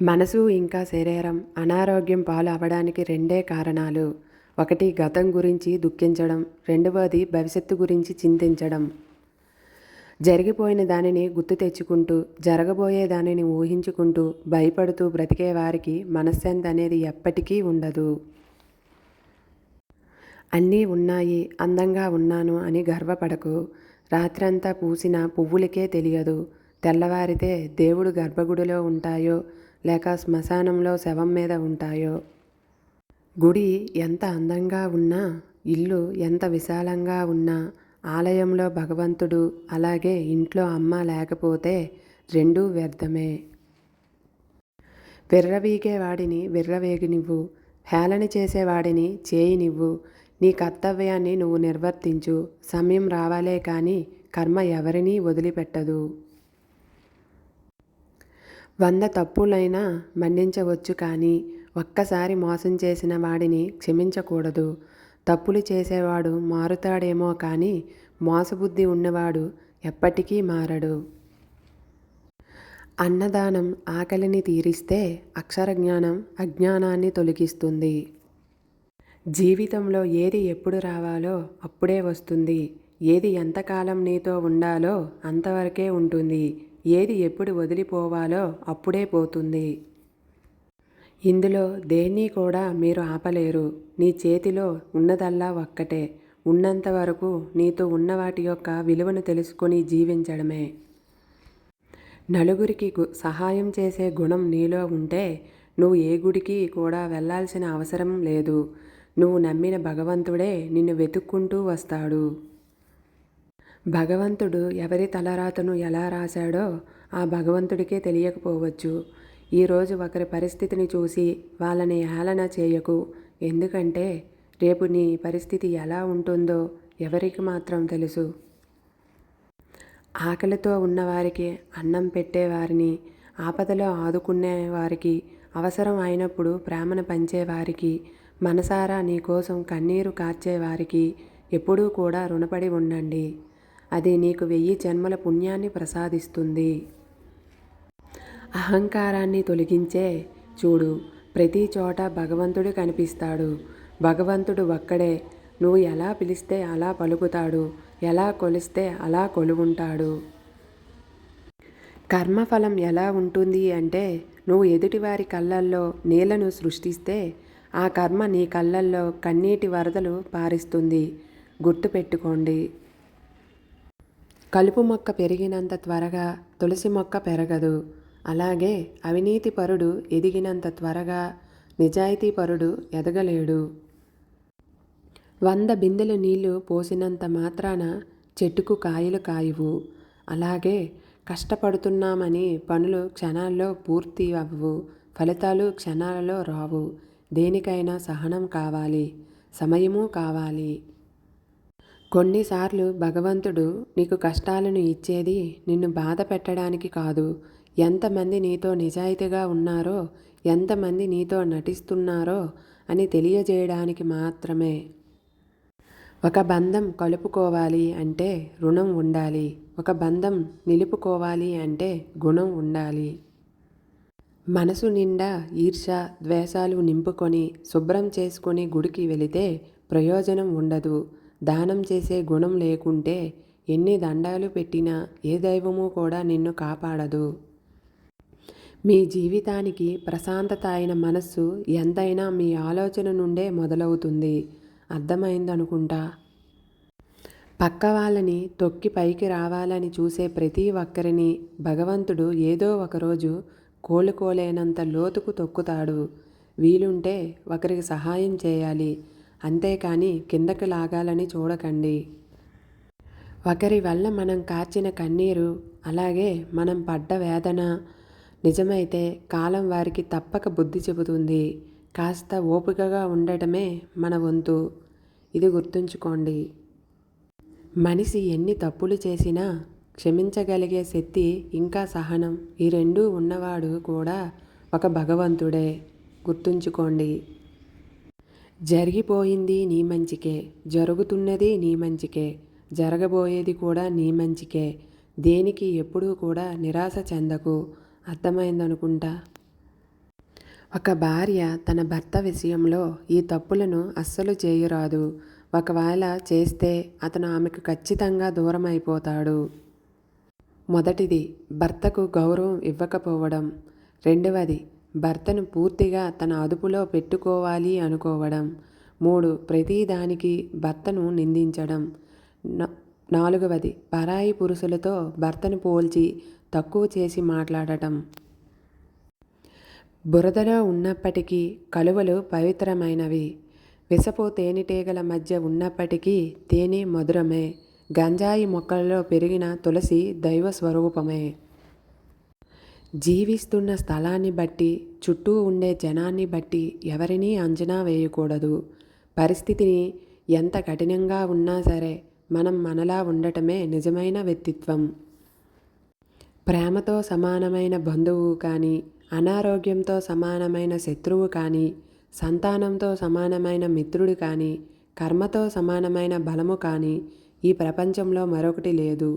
మనసు ఇంకా శరీరం అనారోగ్యం పాలు అవ్వడానికి రెండే కారణాలు. ఒకటి గతం గురించి దుఃఖించడం. రెండవది భవిష్యత్తు గురించి చింతించడం. జరిగిపోయిన దానిని గుర్తు తెచ్చుకుంటూ జరగబోయే దానిని ఊహించుకుంటూ భయపడుతూ బ్రతికే వారికి మనశ్శాంతి అనేది ఎప్పటికీ ఉండదు. అన్నీ ఉన్నాయి అందంగా ఉన్నాను అని గర్వపడకు. రాత్రంతా పూసిన పువ్వులకే తెలియదు. తెల్లవారితే దేవుడు గర్భగుడిలో ఉంటాయో లేక శ్మశానంలో శవం మీద ఉంటాయో? గుడి ఎంత అందంగా ఉన్నా ఇల్లు ఎంత విశాలంగా ఉన్నా ఆలయంలో భగవంతుడు అలాగే ఇంట్లో అమ్మ లేకపోతే రెండూ వ్యర్థమే. విర్రవీగేవాడిని విర్రవేగినివ్వు హేళన చేసేవాడిని చేయినివ్వు నీ కర్తవ్యాన్ని నువ్వు నిర్వర్తించు సమయం రావాలే కానీ కర్మ ఎవరినీ వదిలిపెట్టదు. వంద తప్పులైనా మన్నించవచ్చు కానీ ఒక్కసారి మోసం చేసిన వాడిని క్షమించకూడదు. తప్పులు చేసేవాడు మారుతాడేమో కానీ మోసబుద్ధి ఉన్నవాడు ఎప్పటికీ మారడు. అన్నదానం ఆకలిని తీరిస్తే అక్షరజ్ఞానం అజ్ఞానాన్ని తొలగిస్తుంది. జీవితంలో ఏది ఎప్పుడు రావాలో అప్పుడే వస్తుంది. ఏది ఎంతకాలం నీతో ఉండాలో అంతవరకే ఉంటుంది. ఏది ఎప్పుడు వదిలిపోవాలో అప్పుడే పోతుంది. ఇందులో దేన్ని కూడా మీరు ఆపలేరు. నీ చేతిలో ఉన్నదల్లా ఒక్కటే. ఉన్నంత వరకు నీతో ఉన్న వాటి యొక్క విలువను తెలుసుకొని జీవించడమే. నలుగురికి సహాయం చేసే గుణం నీలో ఉంటే నువ్వు ఏ గుడికి కూడా వెళ్ళాల్సిన అవసరం లేదు. నువ్వు నమ్మిన భగవంతుడే నిన్ను వెతుక్కుంటూ వస్తాడు. భగవంతుడు ఎవరి తలరాతను ఎలా రాశాడో ఆ భగవంతుడికే తెలియకపోవచ్చు. ఈరోజు ఒకరి పరిస్థితిని చూసి వాళ్ళని హేళన చేయకు. ఎందుకంటే రేపు నీ పరిస్థితి ఎలా ఉంటుందో ఎవరికి మాత్రం తెలుసు. ఆకలితో ఉన్నవారికి అన్నం పెట్టేవారిని ఆపదలో ఆదుకునే వారికి అవసరం అయినప్పుడు ప్రేమను పంచేవారికి మనసారా నీ కోసం కన్నీరు కార్చేవారికి ఎప్పుడూ కూడా రుణపడి ఉండండి. అది నీకు వెయ్యి జన్మల పుణ్యాన్ని ప్రసాదిస్తుంది. అహంకారాన్ని తొలగించే చూడు ప్రతి చోట భగవంతుడు కనిపిస్తాడు. భగవంతుడు ఒక్కడే. నువ్వు ఎలా పిలిస్తే అలా పలుకుతాడు. ఎలా కొలిస్తే అలా కొలువుంటాడు. కర్మఫలం ఎలా ఉంటుంది అంటే నువ్వు ఎదుటివారి కళ్ళల్లో నీళ్ళను సృష్టిస్తే ఆ కర్మ నీ కళ్ళల్లో కన్నీటి వరదలు పారిస్తుంది. గుర్తుపెట్టుకోండి. కలుపు మొక్క పెరిగినంత త్వరగా తులసి మొక్క పెరగదు. అలాగే అవినీతి పరుడు ఎదిగినంత త్వరగా నిజాయితీ పరుడు ఎదగలేడు. వంద బిందెలు నీళ్ళు పోసినంత మాత్రాన చెట్టుకు కాయలు కాయవు. అలాగే కష్టపడుతున్నామని పనులు క్షణాల్లో పూర్తి అవ్వవు ఫలితాలు క్షణాలలో రావు. దేనికైనా సహనం కావాలి. సమయము కావాలి. కొన్నిసార్లు భగవంతుడు నీకు కష్టాలను ఇచ్చేది నిన్ను బాధ పెట్టడానికి కాదు. ఎంతమంది నీతో నిజాయితీగా ఉన్నారో ఎంతమంది నీతో నటిస్తున్నారో అని తెలియజేయడానికి మాత్రమే. ఒక బంధం కలుపుకోవాలి అంటే రుణం ఉండాలి. ఒక బంధం నిలుపుకోవాలి అంటే గుణం ఉండాలి. మనసు నిండా ఈర్ష ద్వేషాలు నింపుకొని శుభ్రం చేసుకొని గుడికి వెళితే ప్రయోజనం ఉండదు. దానం చేసే గుణం లేకుంటే ఎన్ని దండాలు పెట్టినా ఏ దైవము కూడా నిన్ను కాపాడదు. మీ జీవితానికి ప్రశాంతత అయిన మనస్సు ఎంతైనా మీ ఆలోచన నుండే మొదలవుతుంది. అర్థమైందనుకుంటా? పక్క వాళ్ళని తొక్కి పైకి రావాలని చూసే ప్రతి ఒక్కరిని భగవంతుడు ఏదో ఒకరోజు కోలుకోలేనంత లోతుకు తొక్కుతాడు. వీలుంటే ఒకరికి సహాయం చేయాలి. అంతేకాని కిందకి లాగాలని చూడకండి. ఒకరి వల్ల మనం కార్చిన కన్నీరు అలాగే మనం పడ్డ వేదన నిజమైతే కాలం వారికి తప్పక బుద్ధి చెబుతుంది. కాస్త ఓపికగా ఉండటమే మన వంతు. ఇది గుర్తుంచుకోండి. మనిషి ఎన్ని తప్పులు చేసినా క్షమించగలిగే శక్తి ఇంకా సహనం. ఈ రెండూ ఉన్నవాడు కూడా ఒక భగవంతుడే. గుర్తుంచుకోండి. జరిగిపోయింది నీ మంచికే జరుగుతున్నది నీ మంచికే జరగబోయేది కూడా నీ మంచికే దేనికి ఎప్పుడూ కూడా నిరాశ చెందకు అర్థమైందనుకుంటా? ఒక భార్య తన భర్త విషయంలో ఈ తప్పులను అస్సలు చేయరాదు. ఒకవేళ చేస్తే అతను ఆమెకు ఖచ్చితంగా దూరం అయిపోతాడు మొదటిది భర్తకు గౌరవం ఇవ్వకపోవడం. రెండవది భర్తను పూర్తిగా తన అదుపులో పెట్టుకోవాలి అనుకోవడం. మూడు ప్రతిదానికి భర్తను నిందించడం. న- నాలుగవది పరాయి పురుషులతో భర్తను పోల్చి తక్కువ చేసి మాట్లాడటం. బురదలో ఉన్నప్పటికీ కలువలు పవిత్రమైనవి. విసపు తేనెటీగల మధ్య ఉన్నప్పటికీ తేనె మధురమే. గంజాయి మొక్కలలో పెరిగిన తులసి దైవ స్వరూపమే జీవిస్తున్న స్థలాన్ని బట్టి చుట్టూ ఉండే జనాన్ని బట్టి ఎవరినీ అంచనా వేయకూడదు. పరిస్థితిని ఎంత కఠినంగా ఉన్నా సరే మనం మనలా ఉండటమే నిజమైన వ్యక్తిత్వం. ప్రేమతో సమానమైన బంధువు కానీ అనారోగ్యంతో సమానమైన శత్రువు కానీ సంతానంతో సమానమైన మిత్రుడు కానీ కర్మతో సమానమైన బలము కానీ ఈ ప్రపంచంలో మరొకటి లేదు.